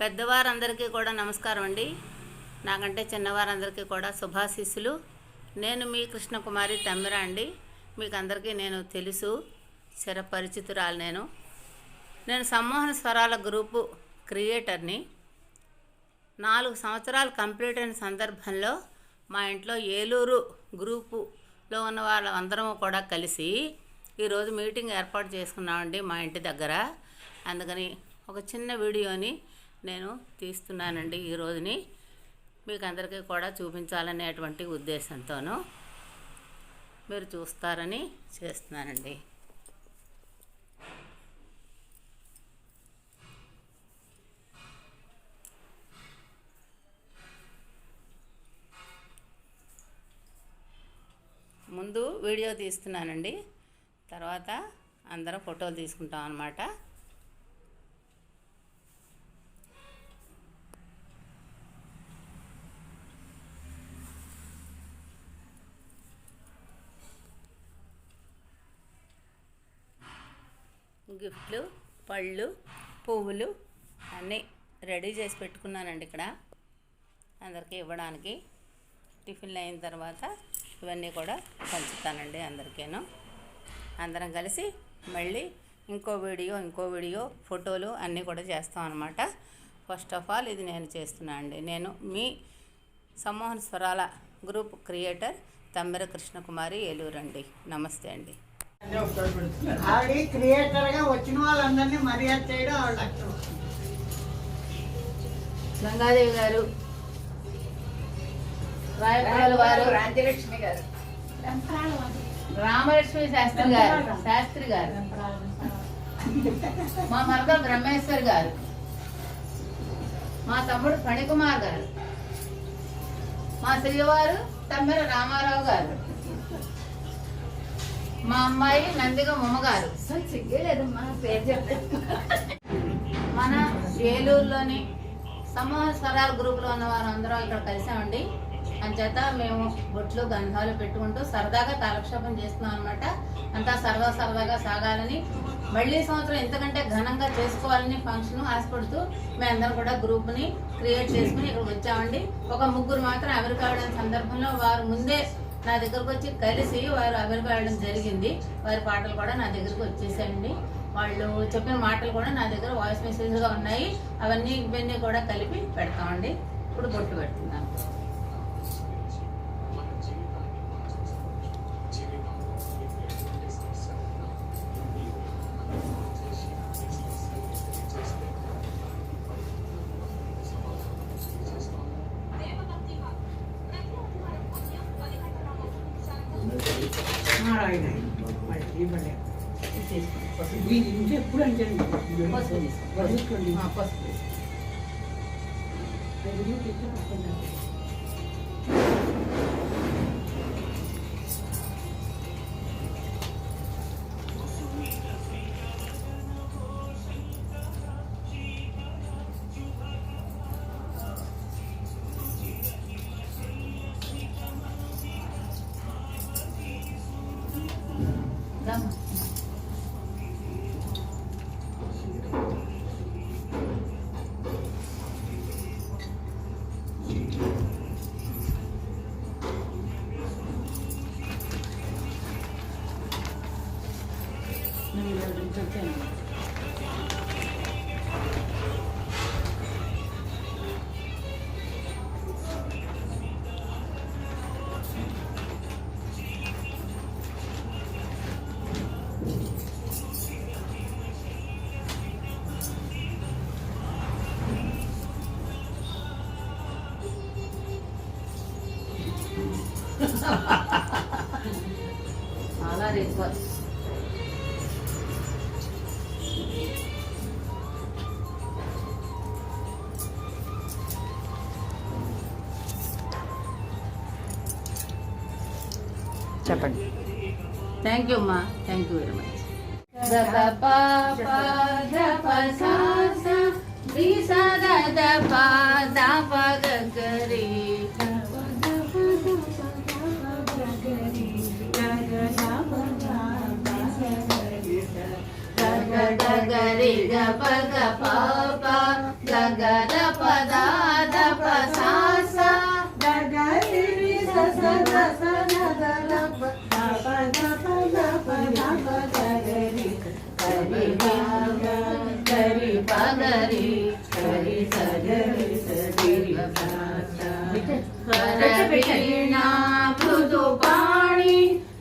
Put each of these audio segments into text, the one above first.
పెద్దవారందరికీ కూడా నమస్కారం అండి. నాకంటే చిన్నవారందరికీ కూడా శుభాశీస్సులు. నేను మీ కృష్ణకుమారి తమ్మిరా అండి. మీకు అందరికీ నేను తెలుసు చిరపరిచితురాలు నేను. నేను సమ్మోహన స్వరాల గ్రూపు క్రియేటర్ని. నాలుగు సంవత్సరాలు కంప్లీట్ అయిన సందర్భంలో మా ఇంట్లో ఏలూరు గ్రూపులో ఉన్న వాళ్ళందరము కూడా కలిసి ఈరోజు మీటింగ్ ఏర్పాటు చేసుకున్నామండి మా ఇంటి దగ్గర. అందుకని ఒక చిన్న వీడియోని నేను తీస్తున్నానండి ఈ రోజుని. మీకు అందరికీ కూడా చూపించాలనేటువంటి ఉద్దేశంతోనూ మీరు చూస్తారని చేస్తున్నానండి. ముందు వీడియో తీస్తున్నానండి. తర్వాత అందరం ఫోటోలు తీసుకుంటాం అన్నమాట. గిఫ్ట్లు పళ్ళు పువ్వులు అన్నీ రెడీ చేసి పెట్టుకున్నానండి ఇక్కడ. అందరికీ ఇవ్వడానికి. టిఫిన్లు అయిన తర్వాత ఇవన్నీ కూడా పంచుతానండి అందరికీను. అందరం కలిసి మళ్ళీ ఇంకో వీడియో ఇంకో వీడియో ఫోటోలు అన్నీ కూడా చేస్తాం అనమాట ఫస్ట్ ఆఫ్ ఆల్ ఇది నేను చేస్తున్నాను అండి. నేను మీ సమ్మోహన్ స్వరాల గ్రూప్ క్రియేటర్ తమ్మిర కృష్ణకుమారి ఏలూరు అండి నమస్తే అండి. ఆవిడ క్రియేటర్గా వచ్చిన వాళ్ళందరినీ మర్యాద చేయడం ఆవిడ లక్ష్యం. గంగాదేవి గారు రాయపాల వారు రాజ్యలక్ష్మి గారు. రామలక్ష్మి శాస్త్రి గారు శాస్త్రి గారు. మా మరద బ్రహ్మేశ్వర్ గారు. మా తమ్ముడు ఫణికుమార్ గారు. మా శ్రీవారు తమ్మెర రామారావు గారు. మా అమ్మాయి నందిగ ఉమ్మ గారు సిగ్గలేదమ్మా పేరు చెప్పలేదు. మన ఏలూరులోని సమూహ స్వరాల గ్రూపులో ఉన్న వారందరం ఇక్కడ కలిసామండి. అంచేత మేము బొట్లు గంధాలు పెట్టుకుంటూ సరదాగా కాలక్షేపం చేస్తున్నాం అనమాట అంతా సరదా సరదాగా సాగాలని మళ్ళీ సంవత్సరం ఎంతకంటే ఘనంగా చేసుకోవాలని ఫంక్షన్ ఆశపడుతూ మేమందరం కూడా గ్రూప్ని క్రియేట్ చేసుకుని ఇక్కడికి వచ్చామండి. ఒక ముగ్గురు మాత్రం అమెరికా వెళ్ళిన సందర్భంలో వారు ముందే నా దగ్గరకు వచ్చి కలిసి వారు అభిప్రాయడం జరిగింది. వారి పాటలు కూడా నా దగ్గరకు వచ్చేసండి వాళ్ళు చెప్పిన మాటలు కూడా నా దగ్గర వాయిస్ మెసేజ్గా ఉన్నాయి. అవన్నీ ఇవన్నీ కూడా కలిపి పెడతామండి. ఇప్పుడు బొట్టు పెడుతున్నాను. ఇది ఇంటి ఎప్పుడు అంటే పసుపు తీసుకో. వదులుకోండి. ఆ, పసుపు తీసుకో. అది చెప్పండి. థ్యాంక్ యూ అమ్మా థ్యాంక్ యూ వెరీ మచ్ గ గ రి గ గ గ గ ప గ वीणा मृदु पाणी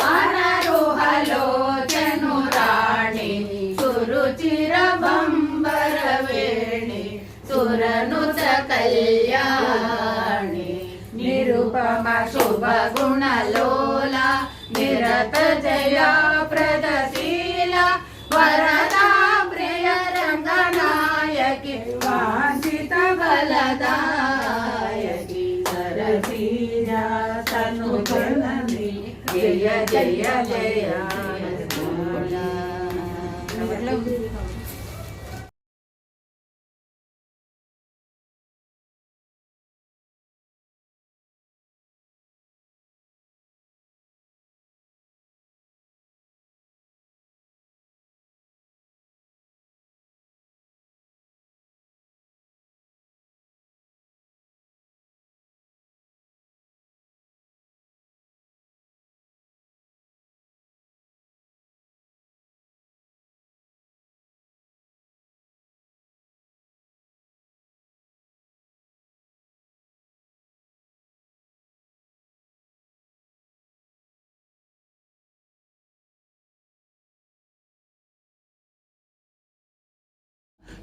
वानरोहलो जनु राणी सुरुचिरबंबर वेणी सुरनुच कल्याणी निरुपमा शुभ गुणलोला निरत जया జయ జయ జయ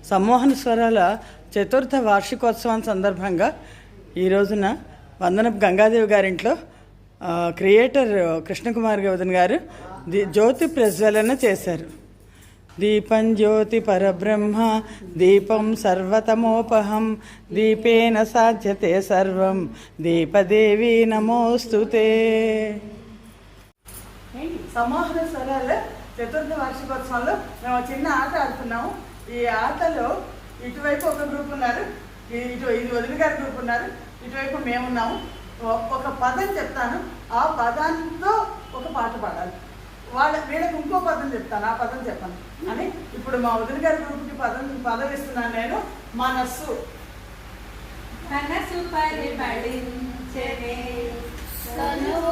సమ్మోహన స్వరాల చతుర్థ వార్షికోత్సవం సందర్భంగా ఈ రోజున వందనపు గంగాదేవి గారింట్లో క్రియేటర్ కృష్ణకుమార్ గౌదన్ గారు జ్యోతి ప్రజ్వలన చేశారు. దీపం జ్యోతి పరబ్రహ్మ దీపం సర్వతమోపహం దీపేన సాధ్యతే సర్వం దీపదేవి నమోస్తుతే సమోహన స్వరాల చతుర్థ వార్షికోత్సవంలో మేము చిన్న ఆట ఆడుతున్నాము. ఈ ఆటలో ఇటువైపు ఒక గ్రూప్ ఉన్నారు. ఇటు ఇది వదిలి గారి గ్రూప్ ఉన్నారు. ఇటువైపు మేమున్నాము. ఒక పదం చెప్తాను. ఆ పదంతో ఒక పాట పాడాలి. వాళ్ళ వీళ్ళకి ఇంకో పదం చెప్తాను. ఆ పదం చెప్పాను. అని ఇప్పుడు మా వదిలి గారి గ్రూప్కి పదం పదం ఇస్తున్నాను నేను. మనస్సు. మనసు పరిమళించనే తనువు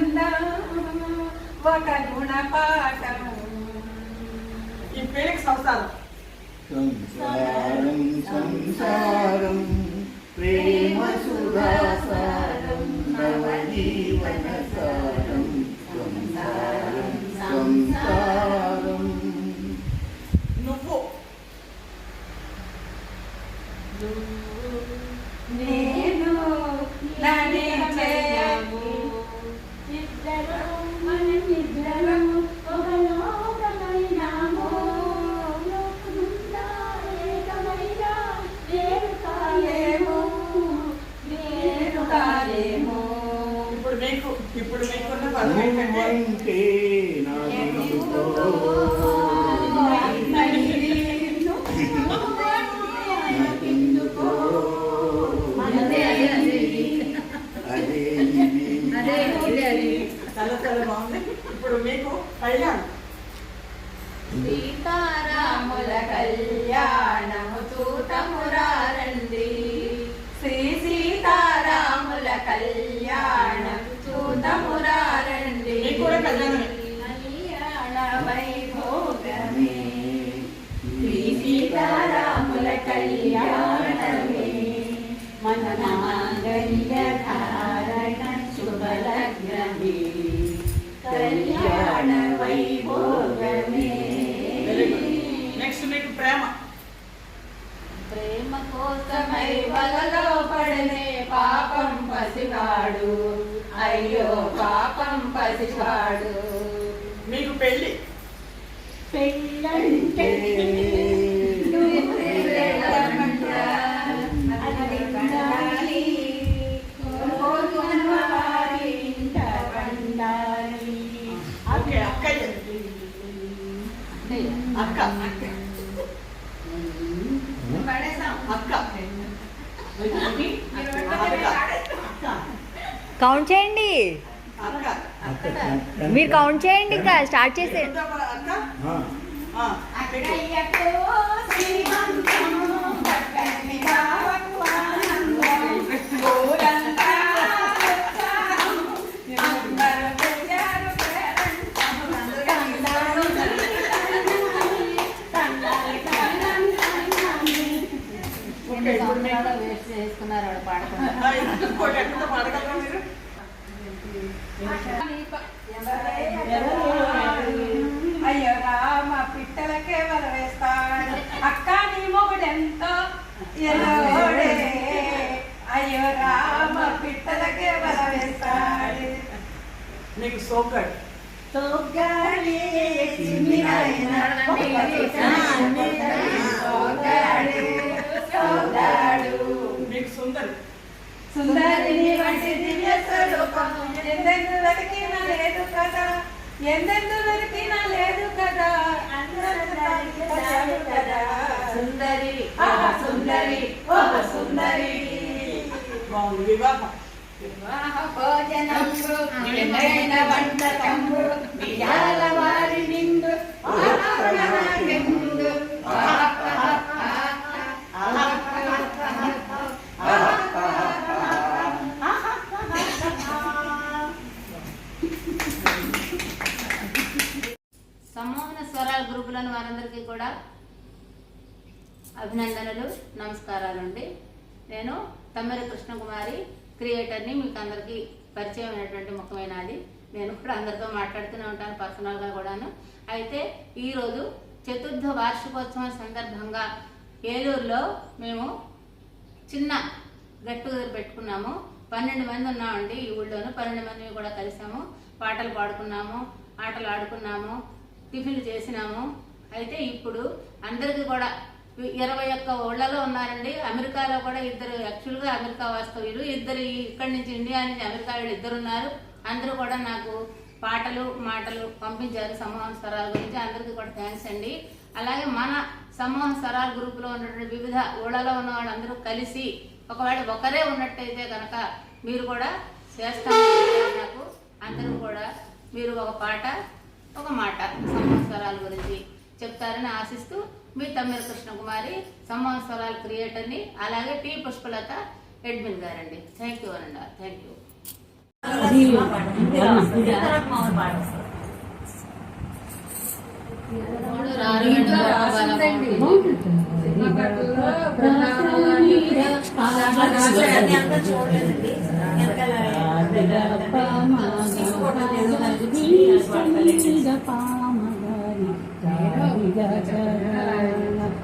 అనుబంధం ఒక గుణపాఠం ఈ వీళ్ళకి సంసారం. సంసారం సంసారం ప్రేమ సుధాసారం నవజీవన నువ్వంటే ఇప్పుడు మీకు సీతారాముల కళ్యాణము చూతమురా శ్రీ సీతారాముల కళ్యాణం చూతమురారండి మీకు కూడా కళ్యాణమే. కళ్యాణ వైభోగమే శ్రీ సీతారాముల కళ్యాణమే మన మాంగళ్య ధారణ శుభలగ్నమే కళ్యాణ వైభోగమే వెరీ గుడ్ నెక్స్ట్ మీకు ప్రేమ. ప్రేమ కోసమై వలలో పడనే పాపం పసివాడు. అయ్యో పాపం పసివాడు. మీకు పెళ్ళి. పెళ్ళంటే. ఓకే అక్కయ్య అక్క అక్క. కౌంట్ చేయండి. మీరు కౌంట్ చేయండి ఇంకా స్టార్ట్ చేసే నీకు సోకట్ సోగాడు నీకు సుందరి. సుందరిని వంటి దివ్య స్వరూపం. ఎందెందు వెతికిన లేదు కదా? ఎందెందు వెతికిన లేదు కదా? అందరూ కదా? సుందరి. ఆహా సుందరి. ఓహ సుందరి. బాగుంది వివాహం. సమ్మోహన స్వరాల గ్రూపులను వారందరికీ కూడా అభినందనలు నమస్కారాలు అండి నేను తమ్మిరి కృష్ణకుమారి క్రియేటర్ని మీకు అందరికీ పరిచయం అయినటువంటి అది నేను కూడా అందరితో మాట్లాడుతూనే ఉంటాను పర్సనల్గా కూడాను. అయితే ఈరోజు చతుర్థ వార్షికోత్సవం సందర్భంగా ఏలూరులో మేము చిన్న గట్టు టుగెదర్ పెట్టుకున్నాము. పన్నెండు మంది ఉన్నామండి ఈ ఊళ్ళోనూ. పన్నెండు మంది కూడా కలిసాము. పాటలు పాడుకున్నాము ఆటలు ఆడుకున్నాము టిఫిన్లు చేసినాము. అయితే ఇప్పుడు అందరికీ కూడా ఇరవై ఒక్క ఓళ్ళలో ఉన్నారండి. అమెరికాలో కూడా ఇద్దరు యాక్చువల్గా అమెరికా వాస్తవ్యులు. ఇద్దరు ఇక్కడి నుంచి ఇండియా నుంచి అమెరికా వాళ్ళు ఇద్దరు ఉన్నారు. అందరూ కూడా నాకు పాటలు మాటలు పంపించారు సమూహం స్వరాల గురించి. అందరికీ కూడా థ్యాంక్స్ అండి. అలాగే మన సమూహం స్వరాల గ్రూప్లో ఉన్నటువంటి వివిధ ఊళ్ళలో ఉన్న వాళ్ళందరూ కలిసి ఒకవేళ ఒకరే ఉన్నట్టయితే కనుక మీరు కూడా చేస్తామని నాకు. అందరూ కూడా మీరు ఒక పాట ఒక మాట సమూహ స్వరాల గురించి చెప్తారని ఆశిస్తూ మీ తమ్మిర కృష్ణకుమారి సమూహ స్వరాల క్రియేటర్ని అలాగే టీ పుష్పలత అడ్మిన్ గారండి. థ్యాంక్ యూ అనండి థ్యాంక్ యూ